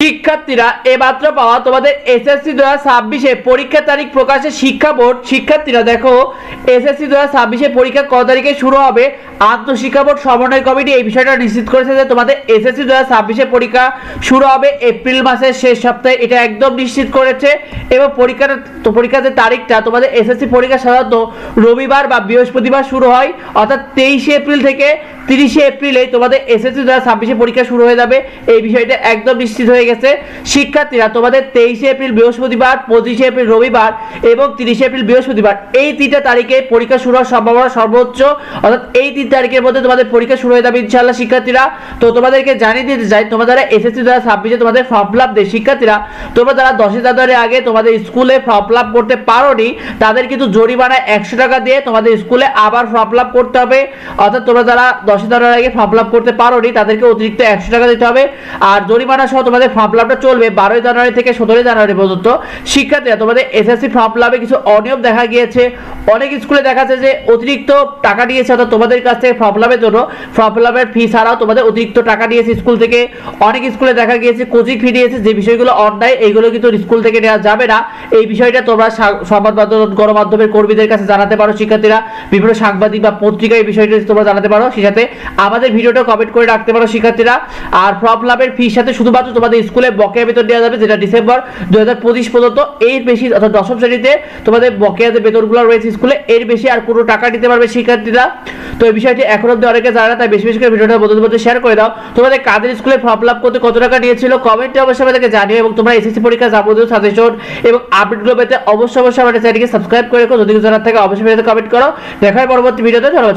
শিক্ষার্থীরা এমাত্র পাওয়া তোমাদের এসএসসি দু হাজার ছাব্বিশে পরীক্ষা তারিখ প্রকাশে শিক্ষা বোর্ড। শিক্ষার্থীরা দেখো এসএসসি দু হাজার ছাব্বিশে পরীক্ষা কত তারিখে শুরু হবে? আন্তঃশিক্ষা বোর্ড সমন্বয় কমিটি এই বিষয়টা নিশ্চিত করেছে যে তোমাদের এসএসসি দু হাজার পরীক্ষা শুরু হবে এপ্রিল মাসের শেষ সপ্তাহে। এটা একদম নিশ্চিত করেছে। এবং পরীক্ষাটা পরীক্ষার যে তারিখটা, তোমাদের এসএসসি পরীক্ষা সাধারণত রবিবার বা বৃহস্পতিবার শুরু হয়। অর্থাৎ তেইশে এপ্রিল থেকে তিরিশে এপ্রিলে তোমাদের এসএসসি দু হাজার পরীক্ষা শুরু হয়ে যাবে। এই বিষয়টা একদম নিশ্চিত হয়ে গেছে। শিক্ষার্থীরা তোমাদের তেইশে এপ্রিল বৃহস্পতিবার, পঁচিশে এপ্রিল রবিবার এবং তিরিশে এপ্রিল বৃহস্পতিবার, এই তিনটা তারিখে পরীক্ষা শুরু হওয়ার সম্ভাবনা সর্বোচ্চ। অর্থাৎ এই তিন তারিখের মধ্যে তোমাদের পরীক্ষা শুরু হয়ে যাবে, ইনশাআল্লাহ, শিক্ষার্থীরা। তো তোমাদেরকে জানিয়ে দিতে চাই, তোমরা যারা এসএসসি হাজার ছাব্বিশে তোমাদের ফর্ম ফিল আপ শিক্ষার্থীরা, তোমরা যারা দশই জানুয়ারি আগে তোমাদের স্কুলে ফর্ম ফিল আপ করতে পারোনি, তাদের কিন্তু জরিমানা একশো টাকা দিয়ে তোমাদের স্কুলে আবার ফর্ম ফিল আপ করতে হবে। অর্থাৎ তোমরা যারা দশই জানুয়ারি আগে ফর্ম ফিল আপ করতে পারোনি, তাদেরকে অতিরিক্ত একশো টাকা দিতে হবে। আর জরিমানা সহ তোমাদের ফর্ম ফিল আপটা চলবে বারোই জানুয়ারি থেকে সতেরোই জানুয়ারি পর্যন্ত। শিক্ষার্থীরা, তোমাদের এসএসসি ফর্ম ফিল আপে কিছু অনিয়ম দেখা গিয়েছে। অনেক স্কুলে দেখা যাচ্ছে যে অতিরিক্ত টাকা দিয়েছে, অর্থাৎ তোমাদের কাছ থেকে ফর্ম ফিল আপের জন্য। ফর্ম ফিল আপের ফি ছাড়াও তোমাদের অতিরিক্ত টাকা নিয়েছে স্কুল থেকে। অনেক স্কুলে দেখা গিয়েছে, কোচিং ফি নিয়েছে যে বিষয়গুলো অন্যায় এইগুলো কিন্তু স্কুল থেকে নেওয়া যাবে না। এই বিষয়টা তোমরা সংবাদ মাধ্যম, গণমাধ্যমের কর্মীদের কাছে জানাতে পারো, শিক্ষার্থীরা। বিভিন্ন সাংবাদিক বা পত্রিকায় এই বিষয়টা তোমরা জানাতে পারো। সেই সাথে আমাদের ভিডিওটা কমেন্ট করে রাখতে পারো, শিক্ষার্থীরা। আর ফর্ম লাভের ফির সাথে শুধুমাত্র তোমাদের স্কুলে বকেয়া বেতন দেওয়া যাবে, যেটা ডিসেম্বর দু হাজার পঁচিশ পর্যন্ত। এর বেশি অর্থাৎ দশম শ্রেণীতে তোমাদের বকেয়া যে বেতনগুলো রয়েছে স্কুলে, এর বেশি আর কোনো টাকা দিতে পারবে শিক্ষার্থীরা। তো এই বিষয়টি এখন অব্দি অনেকে জানে তাই বেশি বেশি করে ভিডিওটা বন্ধুদের মধ্যে শেয়ার করে দাও। তোমাদের কাদের স্কুলে ফর্ম ফিল করতে কত টাকা নিয়েছিল কমেন্টে অবশ্যই আমাদেরকে জানিও এবং তোমরা এসএসসি পরীক্ষা যাবতীয় সাজেশন এবং আপডেটগুলো পেতে অবশ্যই অবশ্যই আমাদের চ্যানেলকে সাবস্ক্রাইব করে রেখো। যদি কিছু জানার থাকে অবশ্যই ভিডিওতে কমেন্ট করো। দেখার পরবর্তী ভিডিওতে ধন্যবাদ